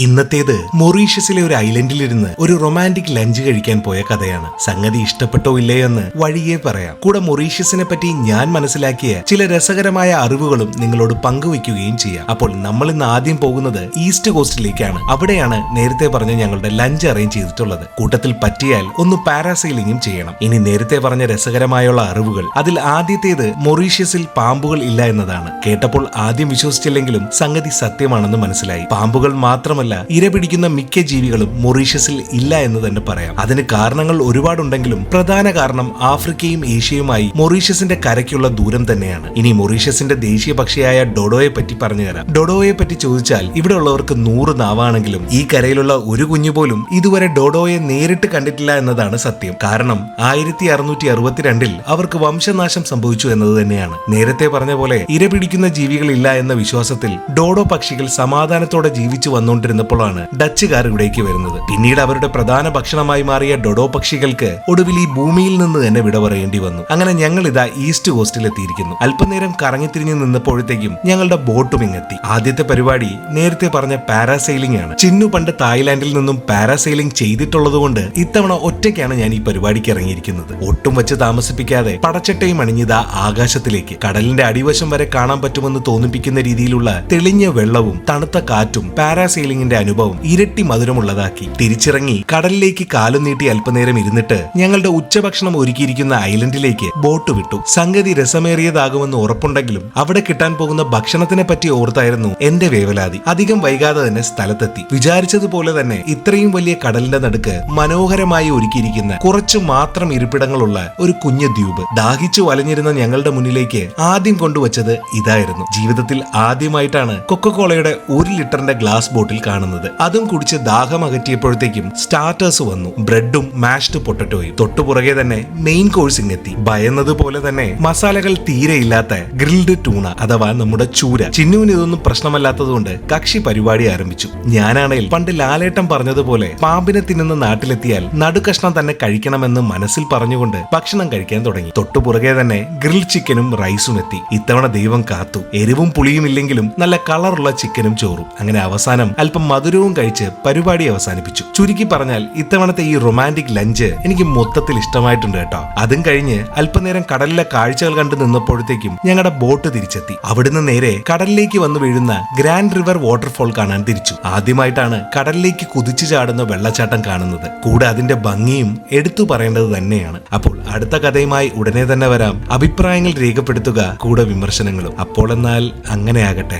ഇന്നത്തേത് മൊറീഷ്യസിലെ ഒരു ഐലൻഡിലിരുന്ന് ഒരു romantic lunch കഴിക്കാൻ പോയ കഥയാണ്. സംഗതി ഇഷ്ടപ്പെട്ടോ ഇല്ലേ എന്ന് വഴിയേ പറയാം. കൂടെ മൊറീഷ്യസിനെ പറ്റി ഞാൻ മനസ്സിലാക്കിയ ചില രസകരമായ അറിവുകളും നിങ്ങളോട് പങ്കുവയ്ക്കുകയും ചെയ്യാം. അപ്പോൾ നമ്മൾ ഇന്ന് ആദ്യം പോകുന്നത് ഈസ്റ്റ് കോസ്റ്റിലേക്കാണ്. അവിടെയാണ് നേരത്തെ പറഞ്ഞ ഞങ്ങളുടെ ലഞ്ച് അറേഞ്ച് ചെയ്തിട്ടുള്ളത്. കൂട്ടത്തിൽ പറ്റിയാൽ ഒന്ന് പാരാസൈലിംഗും ചെയ്യണം. ഇനി നേരത്തെ പറഞ്ഞ രസകരമായുള്ള അറിവുകൾ. അതിൽ ആദ്യത്തേത് മൊറീഷ്യസിൽ പാമ്പുകൾ ഇല്ല എന്നതാണ്. കേട്ടപ്പോൾ ആദ്യം വിശ്വസിച്ചില്ലെങ്കിലും സംഗതി സത്യമാണെന്ന് മനസ്സിലായി. പാമ്പുകൾ മാത്രമല്ല ഇരപിടിക്കുന്ന മിക്ക ജീവികളും മൊറീഷ്യസിൽ ഇല്ല എന്ന് തന്നെ പറയാം. അതിന് കാരണങ്ങൾ ഒരുപാടുണ്ടെങ്കിലും പ്രധാന കാരണം ആഫ്രിക്കയും ഏഷ്യയുമായി മൊറീഷ്യസിന്റെ കരയ്ക്കുള്ള ദൂരം തന്നെയാണ്. ഇനി മൊറീഷ്യസിന്റെ ദേശീയ പക്ഷിയായ ഡോഡോയെ പറ്റി പറഞ്ഞു തരാം. ഡൊഡോയെ പറ്റി ചോദിച്ചാൽ ഇവിടെ ഉള്ളവർക്ക് നൂറ് നാവാണെങ്കിലും ഈ കരയിലുള്ള ഒരു കുഞ്ഞു പോലും ഇതുവരെ ഡോഡോയെ നേരിട്ട് കണ്ടിട്ടില്ല എന്നതാണ് സത്യം. കാരണം ആയിരത്തി അറുന്നൂറ്റി അറുപത്തിരണ്ടിൽ അവർക്ക് വംശനാശം സംഭവിച്ചു എന്നത് തന്നെയാണ്. നേരത്തെ പറഞ്ഞ പോലെ ഇര പിടിക്കുന്ന ജീവികളില്ല എന്ന വിശ്വാസത്തിൽ ഡോഡോ പക്ഷികൾ സമാധാനത്തോടെ ജീവിച്ചു വന്നുകൊണ്ടിരുന്നപ്പോഴാണ് ഡച്ചുകാർ ഇവിടേക്ക് വരുന്നത്. പിന്നീട് അവരുടെ പ്രധാന ഭക്ഷണമായി മാറിയ ഡൊഡോ പക്ഷികൾക്ക് ഒടുവിൽ ഈ ഭൂമിയിൽ നിന്ന് തന്നെ വിട പറയേണ്ടി വന്നു. അങ്ങനെ ഞങ്ങൾ ഇതാ ഈസ്റ്റ് കോസ്റ്റിൽ എത്തിയിരിക്കുന്നു. അല്പനേരം കറങ്ങിത്തിരിഞ്ഞ് നിന്നപ്പോഴത്തേക്കും ഞങ്ങളുടെ ബോട്ടും ഇങ്ങെത്തി. ആദ്യത്തെ പരിപാടി നേരത്തെ പറഞ്ഞ പാരാസൈലിംഗ് ആണ്. ചിന്നു പണ്ട് തായ്ലാന്റിൽ നിന്നും പാരാസൈലിംഗ് ചെയ്തിട്ടുള്ളതുകൊണ്ട് ഇത്തവണ ഒറ്റയ്ക്കാണ് ഞാൻ ഈ പരിപാടിക്ക് ഇറങ്ങിയിരിക്കുന്നത്. ഒട്ടും വെച്ച് താമസിപ്പിക്കാതെ പടച്ചട്ടയും അണിഞ്ഞിതാ ആകാശത്തിലേക്ക്. കടലിന്റെ അടിവശം വരെ കാണാൻ പറ്റുമെന്ന് തോന്നിപ്പിക്കുന്ന രീതിയിലുള്ള തെളിഞ്ഞ വെള്ളവും തണുത്ത കാറ്റും പാരാസൈലിംഗിന്റെ അനുഭവം ഇരട്ടി മധുരമുള്ളതാക്കി. തിരിച്ചിറങ്ങി കടലിലേക്ക് കാലും നീട്ടി അല്പനേരം ഇരുന്നിട്ട് ഞങ്ങളുടെ ഉച്ചഭക്ഷണം ഒരുക്കിയിരിക്കുന്ന ഐലൻഡിലേക്ക് ബോട്ട് വിട്ടു. സംഗതി രസമേറിയതാകുമെന്ന് ഉറപ്പുണ്ടെങ്കിലും അവിടെ കിട്ടാൻ പോകുന്ന ഭക്ഷണത്തിനെ പറ്റി ഓർത്തായിരുന്നു എന്റെ വേവലാതി. അധികം വൈകാതെ തന്നെ സ്ഥലത്തെത്തി. വിചാരിച്ചതുപോലെ തന്നെ ഇത്രയും വലിയ കടലിന്റെ നടുക്ക് മനോഹരമായി ഒരുക്കിയിരിക്കുന്ന കുറച്ചു മാത്രം ഇരിപ്പിടങ്ങളുള്ള ഒരു കുഞ്ഞു ദ്വീപ്. ദാഹിച്ചു വലഞ്ഞിരുന്ന ഞങ്ങളുടെ മുന്നിലേക്ക് ആദ്യം കൊണ്ടുവച്ചത് ഇതായിരുന്നു. ജീവിതത്തിൽ ആദ്യമായിട്ടാണ് കൊക്കക്കോളയുടെ ഒരു ലിറ്ററിന്റെ ഗ്ലാസ് ബോട്ടിൽ കാണുന്നത്. അതും കുടിച്ച് ദാഹം അകറ്റിയപ്പോഴത്തേക്കും സ്റ്റാർട്ടേഴ്സ് വന്നു. ബ്രെഡും മാഷ്ഡ് പൊട്ടറ്റോയും തൊട്ടുപുറകെ തന്നെ മെയിൻ കോഴ്സിംഗ് എത്തി ഭയന്നതുപോലെ തന്നെ മസാലകൾ തീരെ ഇല്ലാത്ത ഗ്രിൽഡ് ടൂണ അഥവാ നമ്മുടെ ചൂര. ചിന്നുവിന് ഇതൊന്നും പ്രശ്നമല്ലാത്തതുകൊണ്ട് കക്ഷി പരിപാടി ആരംഭിച്ചു. ഞാനാണെങ്കിൽ പണ്ട് ലാലേട്ടം പറഞ്ഞതുപോലെ പാമ്പിനെ തിന്നുന്ന നാട്ടിലെത്തിയാൽ നടുകഷ്ണം തന്നെ കഴിക്കണമെന്ന് മനസ്സിൽ പറഞ്ഞുകൊണ്ട് ഭക്ഷണം കഴിക്കാൻ തുടങ്ങി. തൊട്ടുപുറകെ തന്നെ ഗ്രിൽ ചിക്കനും റൈസും എത്തി. ഇത്തവണ ദൈവം കാത്തു. എരിവും പുളിയും ഇല്ലെങ്കിലും നല്ല കളറുള്ള ചിക്കനും ചോറും. അങ്ങനെ അവസാനം അല്പം മധുരവും കഴിച്ച് പരിപാടി അവസാനിപ്പിച്ചു. ചുരുക്കി പറഞ്ഞാൽ ഇത്തവണത്തെ ഈ റൊമാന്റിക് ലഞ്ച് എനിക്ക് മൊത്തത്തിൽ ഇഷ്ടമായിട്ടുണ്ട് കേട്ടോ. അതും കഴിഞ്ഞ് അല്പനേരം കടലിലെ കാഴ്ചകൾ കണ്ടു നിന്നപ്പോഴത്തേക്കും ഞങ്ങളുടെ ബോട്ട് തിരിച്ചെത്തി. അവിടുന്ന് നേരെ കടലിലേക്ക് വന്ന് വീഴുന്ന ഗ്രാൻഡ് റിവർ വാട്ടർഫോൾ കാണാൻ തിരിച്ചു. ആദ്യമായിട്ടാണ് കടലിലേക്ക് കുതിച്ചു ചാടുന്ന വെള്ളച്ചാട്ടം കാണുന്നത്. കൂടെ അതിന്റെ ഭംഗിയും എടുത്തു പറയേണ്ടത് തന്നെയാണ്. അപ്പോൾ അടുത്ത കഥയുമായി ഉടനെ തന്നെ വരാം. അഭിപ്രായങ്ങൾ രേഖപ്പെടുത്തുക കൂടെ വിമർശനങ്ങളും. അപ്പോൾ എന്നാൽ അങ്ങനെ ആകട്ടെ.